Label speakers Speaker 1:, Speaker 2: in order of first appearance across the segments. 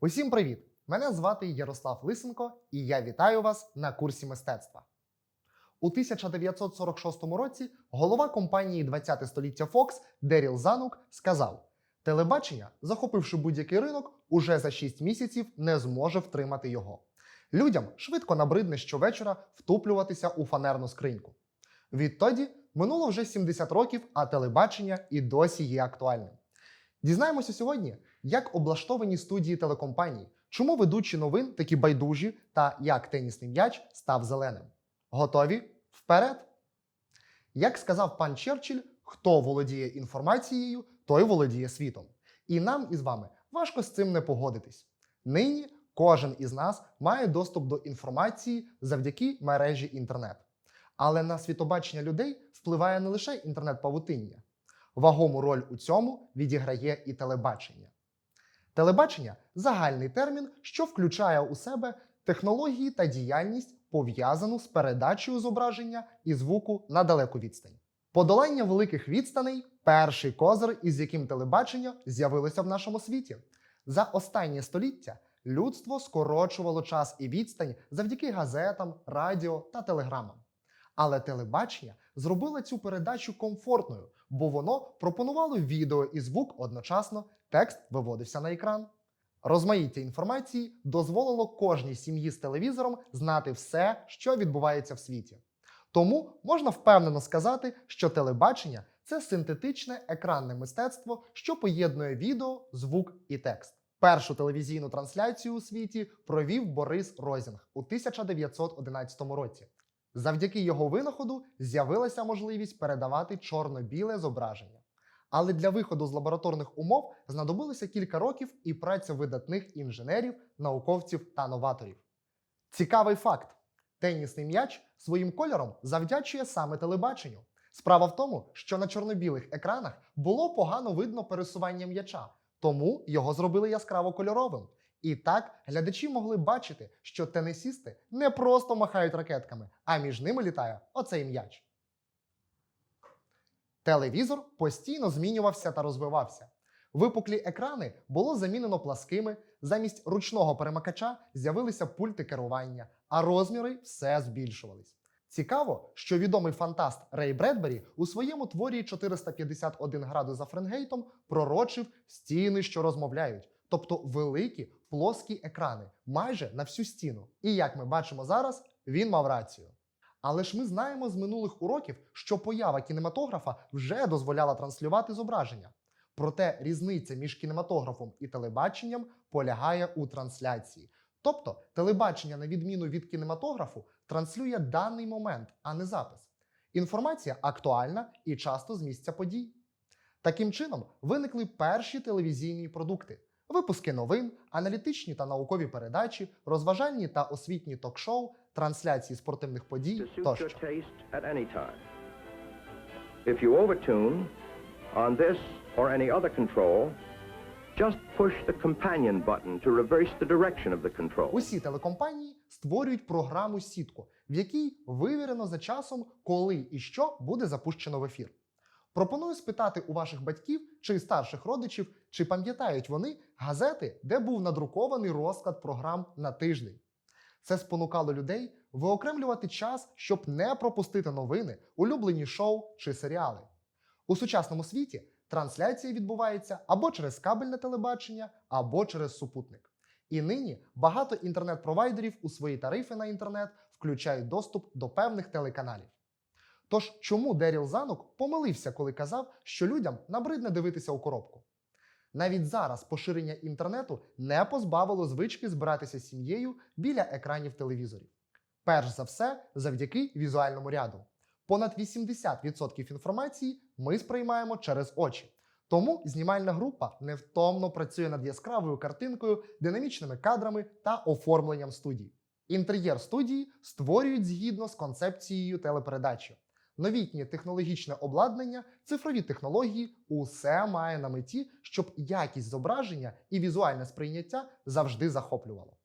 Speaker 1: Усім привіт! Мене звати Ярослав Лисенко, і я вітаю вас на курсі мистецтва. У 1946 році голова компанії 20 століття Fox Деріл Занук сказав: телебачення, захопивши будь-який ринок, уже за 6 місяців не зможе втримати його. Людям швидко набридне щовечора втуплюватися у фанерну скриньку. Відтоді минуло вже 70 років, а телебачення і досі є актуальним. Дізнаємося сьогодні, як облаштовані студії телекомпаній, чому ведучі новин такі байдужі та як тенісний м'яч став зеленим. Готові? Вперед! Як сказав пан Черчилль, хто володіє інформацією, той володіє світом. І нам із вами важко з цим не погодитись. Нині кожен із нас має доступ до інформації завдяки мережі інтернет. Але на світобачення людей впливає не лише інтернет-павутиння. Вагому роль у цьому відіграє і телебачення. Телебачення загальний термін, що включає у себе технології та діяльність, пов'язану з передачею зображення і звуку на далеку відстань. Подолання великих відстаней перший козир, із яким телебачення з'явилося в нашому світі. За останнє століття людство скорочувало час і відстань завдяки газетам, радіо та телеграмам. Але телебачення зробило цю передачу комфортною, бо воно пропонувало відео і звук одночасно, текст виводився на екран. Розмаїття інформації дозволило кожній сім'ї з телевізором знати все, що відбувається в світі. Тому можна впевнено сказати, що телебачення це синтетичне екранне мистецтво, що поєднує відео, звук і текст. Першу телевізійну трансляцію у світі провів Борис Розінг у 1911 році. Завдяки його винаходу з'явилася можливість передавати чорно-біле зображення. Але для виходу з лабораторних умов знадобилося кілька років і праця видатних інженерів, науковців та новаторів. Цікавий факт: тенісний м'яч своїм кольором завдячує саме телебаченню. Справа в тому, що на чорно-білих екранах було погано видно пересування м'яча, тому його зробили яскраво кольоровим. І так глядачі могли бачити, що тенісісти не просто махають ракетками, а між ними літає оцей м'яч. Телевізор постійно змінювався та розвивався. Випуклі екрани було замінено пласкими, замість ручного перемикача з'явилися пульти керування, а розміри все збільшувались. Цікаво, що відомий фантаст Рей Бредбері у своєму творі 451 градус за Френгейтом пророчив стіни, що розмовляють, тобто великі плоскі екрани майже на всю стіну. І як ми бачимо зараз, він мав рацію. Але ж ми знаємо з минулих уроків, що поява кінематографа вже дозволяла транслювати зображення. Проте різниця між кінематографом і телебаченням полягає у трансляції. Тобто телебачення, на відміну від кінематографу, транслює даний момент, а не запис. Інформація актуальна і часто з місця подій. Таким чином виникли перші телевізійні продукти: випуски новин, аналітичні та наукові передачі, розважальні та освітні ток-шоу, трансляції спортивних подій тощо.
Speaker 2: If you overtune on this or any other control, just push the companion button to reverse the direction of the control.
Speaker 1: Усі телекомпанії створюють програму сітку, в якій вивірено за часом, коли і що буде запущено в ефір. Пропоную спитати у ваших батьків чи старших родичів, чи пам'ятають вони газети, де був надрукований розклад програм на тиждень. Це спонукало людей виокремлювати час, щоб не пропустити новини, улюблені шоу чи серіали. У сучасному світі трансляція відбувається або через кабельне телебачення, або через супутник. І нині багато інтернет-провайдерів у свої тарифи на інтернет включають доступ до певних телеканалів. Тож, чому Деріл Занук помилився, коли казав, що людям набридне дивитися у коробку? Навіть зараз поширення інтернету не позбавило звички збиратися з сім'єю біля екранів телевізорів. Перш за все, завдяки візуальному ряду. Понад 80% інформації ми сприймаємо через очі. Тому знімальна група невтомно працює над яскравою картинкою, динамічними кадрами та оформленням студії. Інтер'єр студії створюють згідно з концепцією телепередачі. Новітнє технологічне обладнання, цифрові технології усе має на меті, щоб якість зображення і візуальне сприйняття завжди захоплювало.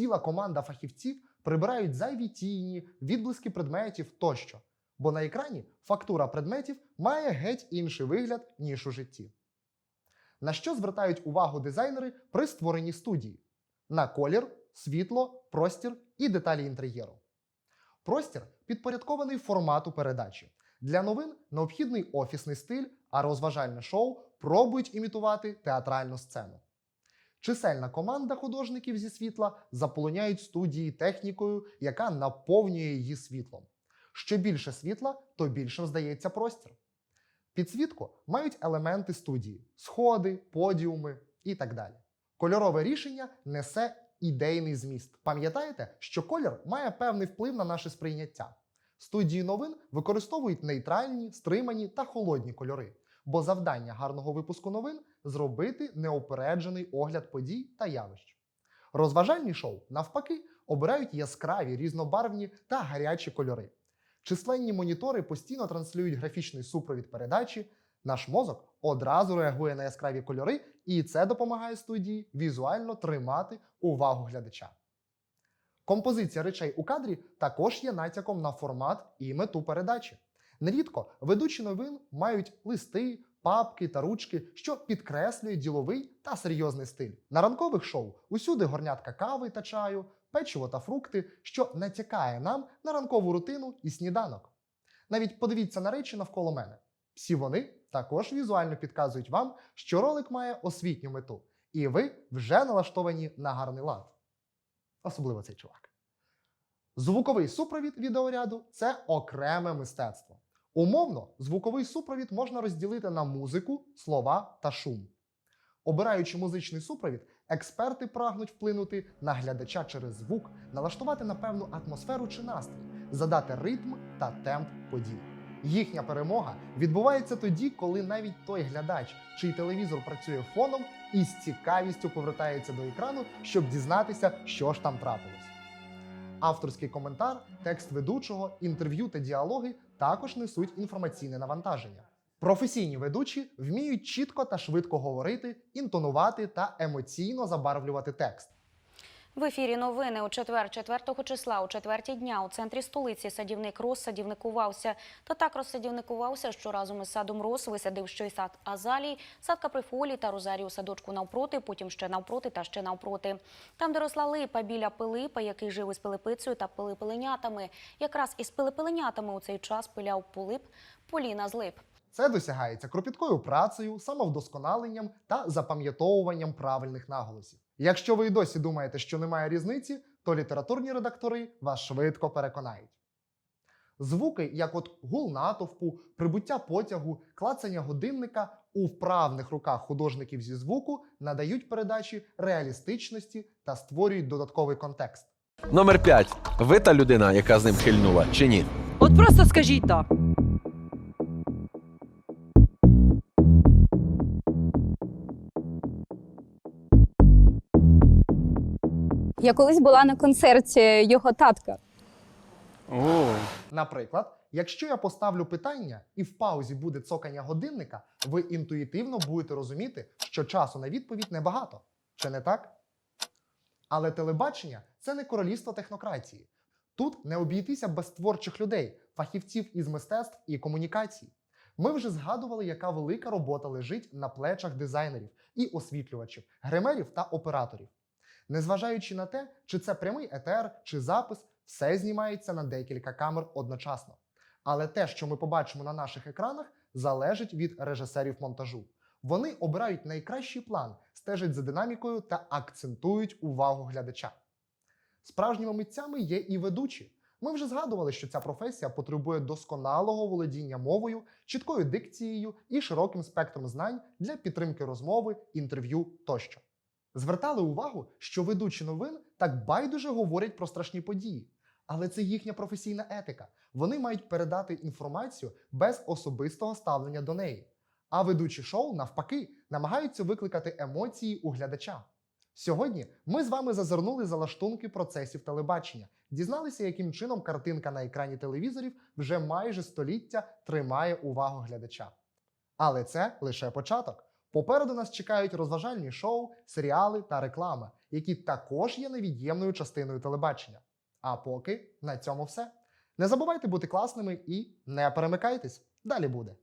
Speaker 1: Ціла команда фахівців прибирають зайві тіні, відблиски предметів тощо. Бо на екрані фактура предметів має геть інший вигляд, ніж у житті. На що звертають увагу дизайнери при створенні студії? На колір, світло, простір і деталі інтер'єру. Простір підпорядкований формату передачі. Для новин необхідний офісний стиль, а розважальне шоу пробують імітувати театральну сцену. Чисельна команда художників зі світла заполоняють студії технікою, яка наповнює її світлом. Що більше світла, то більшим здається простір. Підсвітку мають елементи студії: сходи, подіуми і так далі. Кольорове рішення несе ідейний зміст. Пам'ятаєте, що колір має певний вплив на наше сприйняття. Студії новин використовують нейтральні, стримані та холодні кольори, бо завдання гарного випуску новин зробити неопереджений огляд подій та явищ. Розважальні шоу, навпаки, обирають яскраві, різнобарвні та гарячі кольори. Численні монітори постійно транслюють графічний супровід передачі. Наш мозок одразу реагує на яскраві кольори, і це допомагає студії візуально тримати увагу глядача. Композиція речей у кадрі також є натяком на формат і мету передачі. Нерідко ведучі новин мають листи, папки та ручки, що підкреслюють діловий та серйозний стиль. На ранкових шоу усюди горнятка кави та чаю, печиво та фрукти, що натякає нам на ранкову рутину і сніданок. Навіть подивіться на речі навколо мене. Всі вони також візуально підказують вам, що ролик має освітню мету, і ви вже налаштовані на гарний лад. Особливо цей чувак. Звуковий супровід відеоряду це окреме мистецтво. Умовно, звуковий супровід можна розділити на музику, слова та шум. Обираючи музичний супровід, експерти прагнуть вплинути на глядача через звук, налаштувати на певну атмосферу чи настрій, задати ритм та темп подій. Їхня перемога відбувається тоді, коли навіть той глядач, чий телевізор працює фоном, із цікавістю повертається до екрану, щоб дізнатися, що ж там трапилось. Авторський коментар, текст ведучого, інтерв'ю та діалоги також несуть інформаційне навантаження. Професійні ведучі вміють чітко та швидко говорити, інтонувати та емоційно забарвлювати текст.
Speaker 3: В ефірі новини у четвер, 4 числа, у четвертій дня у центрі столиці садівник Рос садівникувався. Та так розсадівникувався, що разом із садом Рос висадив ще й сад Азалій, сад Каприфолі та Розарію садочку навпроти, потім ще навпроти та ще навпроти. Там, де росла липа біля Пилипа, який жив із Пилипицею та пилипеленятами. Якраз із пилипеленятами у цей час пиляв Полип Поліна з лип.
Speaker 1: Це досягається кропіткою працею, самовдосконаленням та запам'ятовуванням правильних наголосів. Якщо ви й досі думаєте, що немає різниці, то літературні редактори вас швидко переконають. Звуки, як от гул натовпу, прибуття потягу, клацання годинника у вправних руках художників зі звуку надають передачі реалістичності та створюють додатковий контекст.
Speaker 4: Номер 5. Ви та людина, яка з ним хильнула, чи ні?
Speaker 5: От просто скажіть так.
Speaker 6: Я колись була на концерті його татка.
Speaker 1: Наприклад, якщо я поставлю питання і в паузі буде цокання годинника, ви інтуїтивно будете розуміти, що часу на відповідь небагато. Чи не так? Але телебачення це не королівство технократії. Тут не обійтися без творчих людей, фахівців із мистецтв і комунікацій. Ми вже згадували, яка велика робота лежить на плечах дизайнерів і освітлювачів, гримерів та операторів. Незважаючи на те, чи це прямий етер, чи запис, все знімається на декілька камер одночасно. Але те, що ми побачимо на наших екранах, залежить від режисерів монтажу. Вони обирають найкращий план, стежать за динамікою та акцентують увагу глядача. Справжніми митцями є і ведучі. Ми вже згадували, що ця професія потребує досконалого володіння мовою, чіткою дикцією і широким спектром знань для підтримки розмови, інтерв'ю тощо. Звертали увагу, що ведучі новин так байдуже говорять про страшні події. Але це їхня професійна етика. Вони мають передати інформацію без особистого ставлення до неї. А ведучі шоу, навпаки, намагаються викликати емоції у глядача. Сьогодні ми з вами зазирнули за лаштунки процесів телебачення, дізналися, яким чином картинка на екрані телевізорів вже майже століття тримає увагу глядача. Але це лише початок. Попереду нас чекають розважальні шоу, серіали та реклама, які також є невід'ємною частиною телебачення. А поки на цьому все. Не забувайте бути класними і не перемикайтесь. Далі буде.